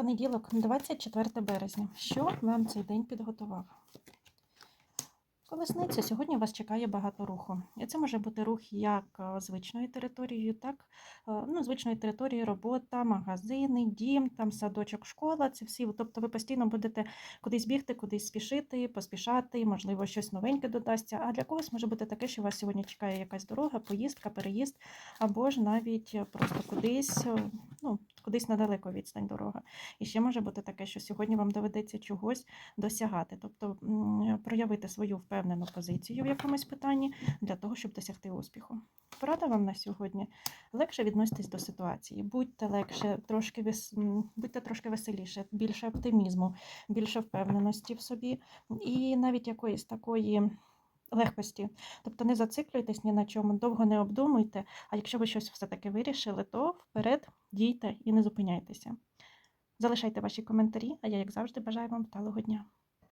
Понеділок, 24 березня. Що вам цей день підготував? Колесниця, сьогодні вас чекає багато руху. І це може бути рух як е, звичною територією, так е, ну, звичною територією, робота, магазини, дім, там садочок, школа. Це всі. Тобто ви постійно будете кудись бігти, кудись спішити, поспішати, можливо, щось новеньке додасться. А для когось може бути таке, що вас сьогодні чекає якась дорога, поїздка, переїзд, або ж навіть е, просто кудись, кудись недалеко відстань дорога. І ще може бути таке, що сьогодні вам доведеться чогось досягати, тобто проявити свою впевнену позицію в якомусь питанні для того, щоб досягти успіху. Порада вам на сьогодні. Легше відноситесь до ситуації, будьте легше, трошки вес... будьте трошки веселіше, більше оптимізму, більше впевненості в собі, і навіть якоїсь такої. Легкості, тобто не зациклюйтесь ні на чому, довго не обдумуйте. А якщо ви щось все-таки вирішили, то вперед дійте і не зупиняйтеся. Залишайте ваші коментарі, а я, як завжди, бажаю вам вдалого дня.